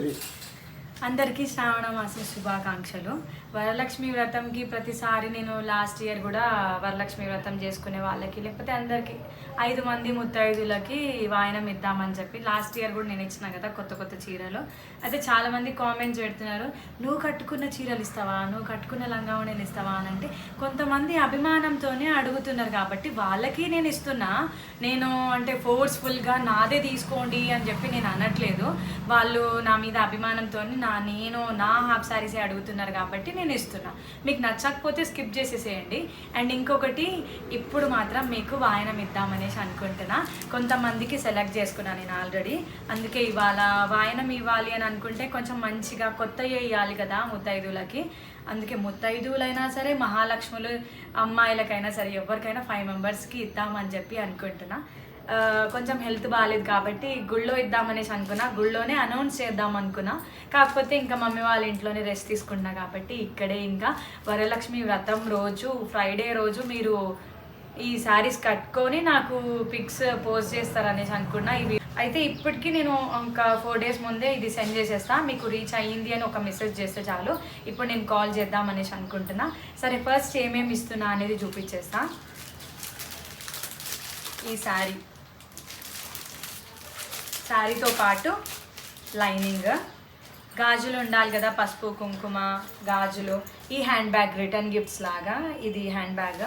three. అందరికీ శ్రావణ మాసం శుభాకాంక్షలు. వరలక్ష్మి వ్రతంకి ప్రతిసారి నేను లాస్ట్ ఇయర్ కూడా వరలక్ష్మి వ్రతం చేసుకునే వాళ్ళకి లేకపోతే అందరికీ ఐదు మంది ముత్తైదులకి వాయనం ఇద్దామని చెప్పి లాస్ట్ ఇయర్ కూడా నేను ఇచ్చిన కదా కొత్త కొత్త చీరలు. అయితే చాలామంది కామెంట్స్ పెడుతున్నారు నువ్వు కట్టుకున్న చీరలు ఇస్తావా? నువ్వు కట్టుకున్న లంగావణిలు ఇస్తావా? అని అంటే కొంతమంది అభిమానంతోనే అడుగుతున్నారు కాబట్టి వాళ్ళకి నేను ఇస్తున్నా. నేను అంటే ఫోర్స్ఫుల్గా నాదే తీసుకోండి అని చెప్పి నేను అనట్లేదు. వాళ్ళు నా మీద అభిమానంతో నా నేను నా హాఫ్ శారీసే అడుగుతున్నారు కాబట్టి నేను ఇస్తున్నా. మీకు నచ్చకపోతే స్కిప్ చేసేసేయండి. అండ్ ఇంకొకటి ఇప్పుడు మాత్రం మీకు వాయనం ఇద్దామనేసి అనుకుంటున్నా. కొంతమందికి సెలెక్ట్ చేసుకున్నాను నేను ఆల్రెడీ. అందుకే ఇవాళ వాయనం ఇవ్వాలి అని అనుకుంటే కొంచెం మంచిగా కొత్తవి ఇవ్వాలి కదా ముత్తైదులకి అందుకే ముత్తైదువులైనా సరే మహాలక్ష్ములు అమ్మాయిలకైనా సరే ఎవరికైనా ఫైవ్ మెంబర్స్కి ఇద్దామని చెప్పి అనుకుంటున్నా. కొంచెం హెల్త్ బాగాలేదు కాబట్టి గుళ్ళో ఇద్దామనేసి అనుకున్నా. గుళ్ళోనే అనౌన్స్ చేద్దాం అనుకున్నా. కాకపోతే ఇంకా మమ్మీ వాళ్ళ ఇంట్లోనే రెస్ట్ తీసుకున్నా కాబట్టి ఇక్కడే ఇంకా వరలక్ష్మి వ్రతం రోజు ఫ్రైడే రోజు మీరు ఈ శారీస్ కట్టుకొని నాకు పిక్స్ పోస్ట్ చేస్తారనేసి అనుకున్నా. ఇవి అయితే ఇప్పటికీ నేను ఇంకా ఫోర్ డేస్ ముందే ఇది సెండ్ చేసేస్తా. మీకు రీచ్ అయ్యింది అని ఒక మెసేజ్ చేస్తే చాలు. ఇప్పుడు నేను కాల్ చేద్దాం అనేసి అనుకుంటున్నా. సరే ఫస్ట్ ఏమేమి ఇస్తున్నా అనేది చూపించేస్తా. ఈ శారీ శారీతో పాటు లైనింగ్. గాజులు ఉండాలి కదా పసుపు కుంకుమ గాజులు. ఈ హ్యాండ్ బ్యాగ్ రిటర్న్ గిఫ్ట్స్ లాగా ఇది హ్యాండ్ బ్యాగ్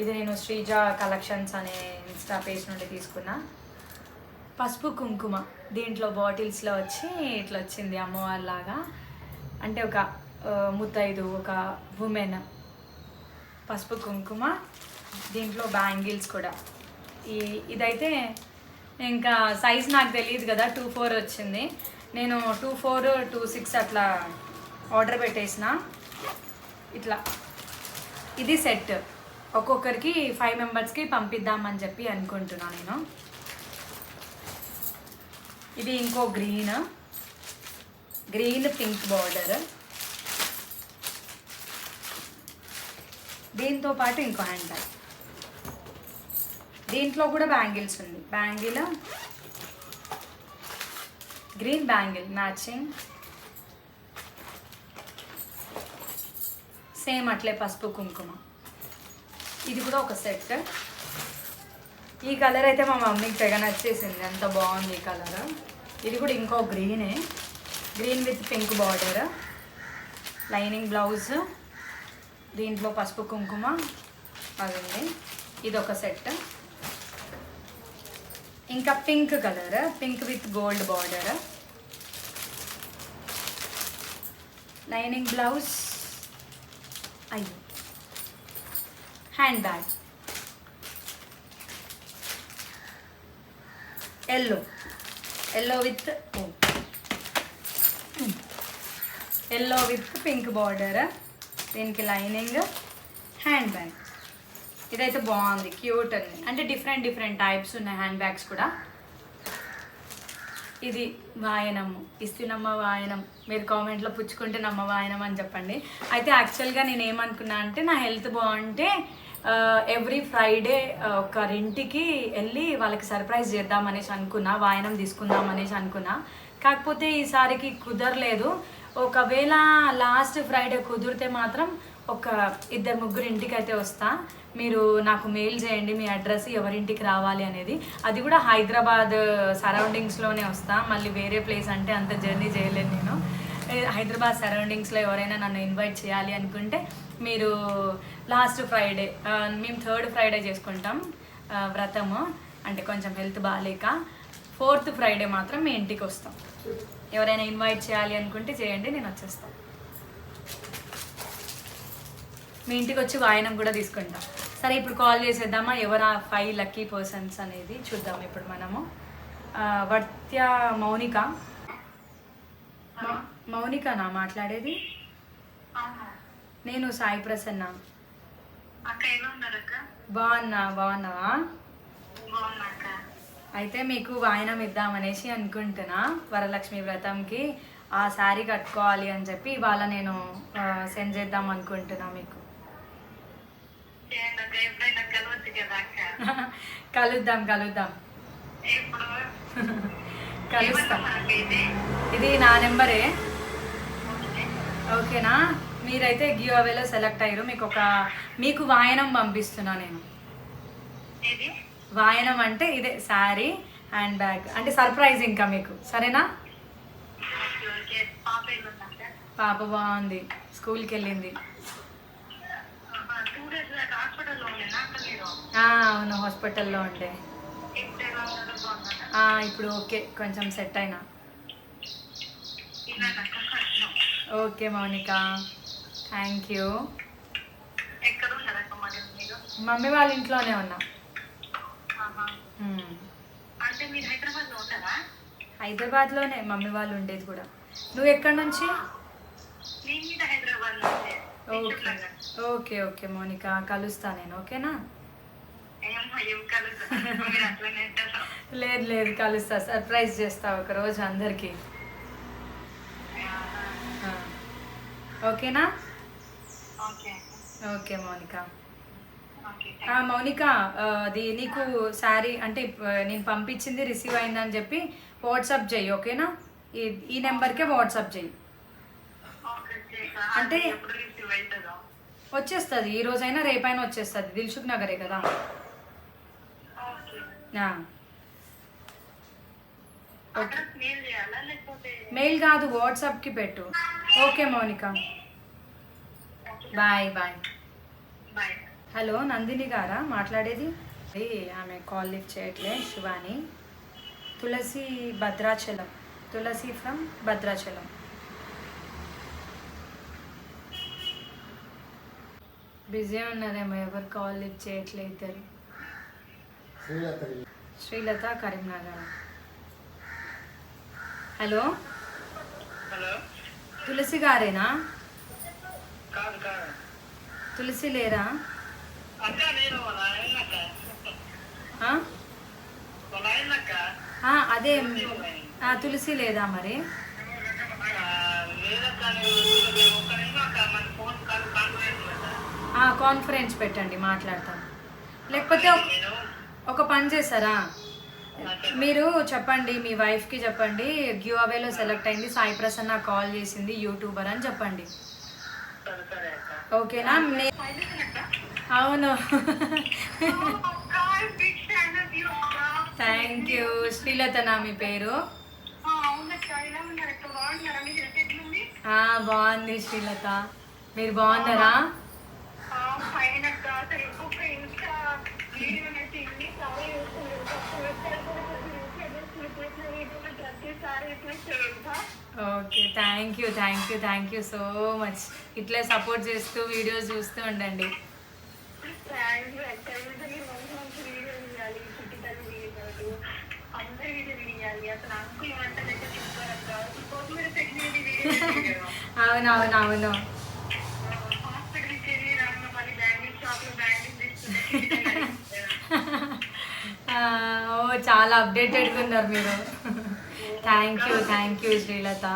ఇది నేను శ్రీజ కలెక్షన్స్ అనే ఇన్స్టా పేజ్ నుండి తీసుకున్నా. పసుపు కుంకుమ దీంట్లో బాటిల్స్లో వచ్చి ఇట్లా వచ్చింది అమ్మవారిలాగా అంటే ఒక ముత్తైదు ఒక ఉమెన్ పసుపు కుంకుమ దీంట్లో బ్యాంగిల్స్ కూడా. ఈ ఇదైతే ఇంకా సైజ్ నాకు తెలియదు కదా టూ ఫోర్ వచ్చింది. నేను టూ ఫోర్ టూ సిక్స్ అట్లా ఆర్డర్ పెట్టేసిన. ఇట్లా. ఇది సెట్ ఒక్కొక్కరికి ఫైవ్ మెంబర్స్కి పంపిద్దామని చెప్పి అనుకుంటున్నాను నేను. ఇది ఇంకో గ్రీన్ గ్రీన్ పింక్ బార్డర్ దీంతో పాటు ఇంకో హ్యాండ్ బ్యాగ్ దీంట్లో కూడా బ్యాంగిల్స్ ఉంది. Bangle green bangle matching. Same అట్లే పసుపు కుంకుమ. ఇది కూడా ఒక సెట్. ఈ కలర్ అయితే మా మమ్మీకి తెగ నచ్చేసింది. ఎంత బాగుంది ఈ కలర్. ఇది కూడా ఇంకో గ్రీనే green with pink border lining blouse దీంట్లో పసుపు కుంకుమ. అదండి ఉంది ఇది ఒక సెట్. ఇంకా pink colour pink with gold border lining blouse అయ్యో handbag yellow yellow with yellow with pink border దీనికి లైనింగ్ హ్యాండ్ బ్యాగ్ ఇదైతే బాగుంది క్యూట్ అని అంటే డిఫరెంట్ డిఫరెంట్ టైప్స్ ఉన్నాయి హ్యాండ్ బ్యాగ్స్ కూడా. ఇది వాయనము ఇస్తున్నమ్మ వాయనం. మీరు కామెంట్లో పుచ్చుకుంటే నమ్మ వాయనం అని చెప్పండి. అయితే యాక్చువల్గా నేను ఏమనుకున్నా అంటే నా హెల్త్ బాగుంటే ఎవ్రీ ఫ్రైడే ఒకరింటికి వెళ్ళి వాళ్ళకి సర్ప్రైజ్ చేద్దామనేసి అనుకున్నా వాయనం తీసుకుందాం అనేసి అనుకున్నా. కాకపోతే ఈసారికి కుదరలేదు. ఒకవేళ లాస్ట్ ఫ్రైడే కుదిరితే మాత్రం ఒక ఇద్దరు ముగ్గురు ఇంటికి అయితే వస్తా. మీరు నాకు మెయిల్ చేయండి మీ అడ్రస్ ఎవరింటికి రావాలి అనేది. అది కూడా హైదరాబాద్ సరౌండింగ్స్లోనే వస్తా. మళ్ళీ వేరే ప్లేస్ అంటే అంత జర్నీ చేయలేను నేను. హైదరాబాద్ సరౌండింగ్స్లో ఎవరైనా నన్ను ఇన్వైట్ చేయాలి అనుకుంటే మీరు లాస్ట్ ఫ్రైడే మేము థర్డ్ ఫ్రైడే చేసుకుంటాం వ్రతము. అంటే కొంచెం హెల్త్ బాగాలేక ఫోర్త్ ఫ్రైడే మాత్రం మీ ఇంటికి వస్తాం. ఎవరైనా ఇన్వైట్ చేయాలి అనుకుంటే చేయండి నేను వచ్చేస్తాను మీ ఇంటికి వచ్చి వాయనం కూడా తీసుకుంటాం. సరే ఇప్పుడు కాల్ చేసేద్దామా? ఎవరు ఫైవ్ లక్కీ పర్సన్స్ అనేది చూద్దాం ఇప్పుడు మనము. వర్త్య మౌనిక. మౌనికనా మాట్లాడేది? నేను సాయి ప్రసన్న. బాగున్నా బాగున్నావా? అయితే మీకు వాయనం ఇద్దామనేసి అనుకుంటున్నా. వరలక్ష్మి వ్రతంకి ఆ శారీ కట్టుకోవాలి అని చెప్పి ఇవాళ నేను సెండ్ చేద్దాం అనుకుంటున్నా మీకు. కలుద్దాం కలుద్దాం. కలుస్తా. ఇది? నా నెంబరే. ఓకే. ఓకేనా? మీరైతే గివ్ అవేలో సెలెక్ట్ అయ్యారు. మీకు ఒక మీకు వాయనం పంపిస్తున్నా నేను. వాయనం అంటే ఇదే శారీ హ్యాండ్ బ్యాగ్. అంటే సర్ప్రైజ్ ఇంకా మీకు. సరేనా? పాప బాగుంది. స్కూల్కి వెళ్ళింది టూ డేస్ దాకా హాస్పిటల్లో ఉండేనా అక్కడ మీరు ఆ, అవును హాస్పిటల్లో ఉండే. ఇప్పుడు ఓకే కొంచెం సెట్ అయినా. Okay Mounika. Thank you. Mummy వాళ్ళ ఇంట్లోనే ఉన్నా. హైదరాబాద్లోనే మమ్మీ వాళ్ళు ఉండేది కూడా. నువ్వు ఎక్కడి నుంచే? Okay okay okay Mounika. కలుస్తా నేను ఓకేనా? లేదు లేదు కలుస్తా. సర్ప్రైజ్ చేస్తా ఒక రోజు అందరికీ. ఓకేనా? ఓకే. ఓకే మౌనిక. మౌనిక అది నీకు శారీ అంటే నేను పంపించింది రిసీవ్ అయిందని చెప్పి వాట్సాప్ చెయ్యి ఓకేనా? ఈ నెంబర్కే వాట్సాప్ చెయ్యి. అంటే- వచ్చేస్తుంది ఈ రోజైనా రేపైనా వచ్చేస్తుంది దిల్సుఖ్ నగరే కదా. మెయిల్ కాదు వాట్సాప్కి పెట్టు. Okay Mounika. Bye bye. Hello Nandini గారా? మాట్లాడేది? ఆమె కాల్ లిఫ్ట్ చేయట్లే శివాని. తులసి భద్రాచలం. తులసి ఫ్రమ్ భద్రాచలం. బిజీ ఉన్నారేమో ఎవరు కాల్ లిఫ్ట్ చేయట్లే ఇద్దరు. శ్రీలత కరీంనగర్. హలో? హలో? తులసి గారేనా? తులసి లేరా? అదే. తులసి లేదా మరి? కాన్ఫరెన్స్ పెట్టండి. మాట్లాడతాం లేకపోతే ఒక- పని చేస్తారా మీరు చెప్పండి మీ వైఫ్కి చెప్పండి గివ్ అవేలో సెలెక్ట్ అయింది సాయి ప్రసన్న కాల్ చేసింది యూట్యూబర్ అని చెప్పండి. ఓకేనా అవును. Thank you. శ్రీలతనా మీ పేరు. బాగుంది శ్రీలత. మీరు బాగున్నారా? Okay thank you thank you thank you so much ఇట్లే సపోర్ట్ చేస్తూ వీడియోస్ చూస్తూ ఉండండి. అవునవును అవును ఆ, ఓ చాలా అప్డేటెడ్గా ఉన్నారు మీరు. Thank you thank you Srilatha.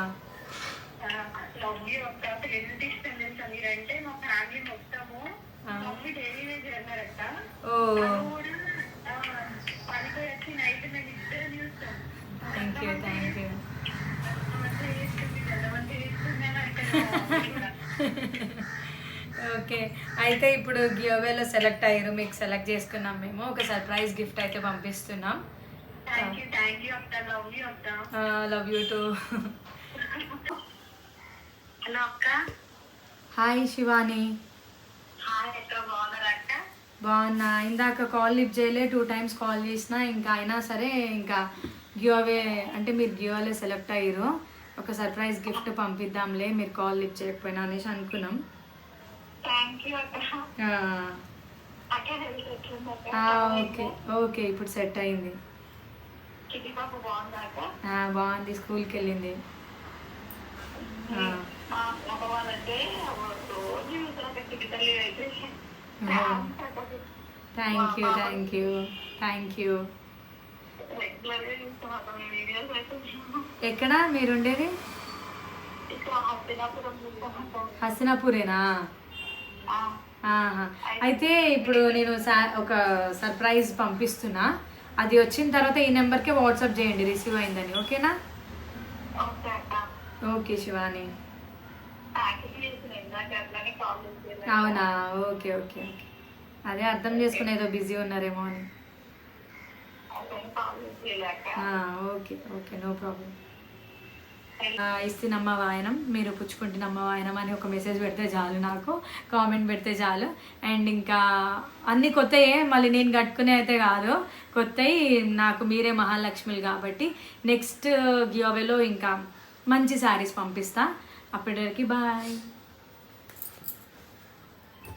మీరంటే మా ఫ్యామిలీ మొత్తము ఆ. మమ్మీ డైలీ వేజ్ అన్నారట ఓ. పనిపోయి వచ్చి నైట్ మేము ఇద్దరం చూస్తాం. Thank you thank you okay. అయితే ఇప్పుడు గియోవేలో సెలెక్ట్ అయ్యారు. మీకు సెలెక్ట్ చేసుకున్నాం మేము. ఒక సర్ప్రైజ్ గిఫ్ట్ అయితే పంపిస్తున్నాం. లవ్ యూ టు హలో అక్క హాయ్ శివాని బాగున్నా. ఇందాక కాల్ లిఫ్ట్ చేయలే టూ టైమ్స్ కాల్ చేసిన ఇంకా అయినా సరే ఇంకా గియోవే అంటే మీరు గియోవే సెలెక్ట్ అయ్యారు ఒక సర్ప్రైజ్ గిఫ్ట్ పంపిద్దాంలే మీరు కాల్ లిఫ్ట్ చేయకపోయినా అనేసి అనుకున్నాం. ఓకే. ఓకే ఇప్పుడు సెట్ అయింది. బాగుందా. స్కూల్కి వెళ్ళింది. Thank you thank you thank you. ఎక్కడ మీరు ఉండేది ఇక్కడ హస్తినాపురం చూస్తాం అక్క హసనాపూరేనా. అయితే ఇప్పుడు నేను ఒక సర్ప్రైజ్ పంపిస్తున్నా. అది వచ్చిన తర్వాత ఈ నెంబర్కే వాట్సాప్ చేయండి రిసీవ్ అయిందని. ఓకేనా? ఓకే శివాని. అవునా? Okay okay okay. అదే అర్థం చేసుకుని ఏదో బిజీ ఉన్నారేమో అని. ఓకే ఓకే నో ప్రాబ్లం ఇస్తున్నమ్మ వాయనం మీరు పుచ్చుకుంటున్నమ్మ వాయనం అని ఒక మెసేజ్ పెడితే చాలు నాకు. కామెంట్ పెడితే చాలు. అండ్ ఇంకా అన్ని కొత్తయే మళ్ళీ నేను కట్టుకునే అయితే కాదు. కొత్తవి నాకు మీరే మహాలక్ష్మిలు కాబట్టి నెక్స్ట్ గియోవేలో ఇంకా మంచి శారీస్ పంపిస్తా. అప్పటివరకు బాయ్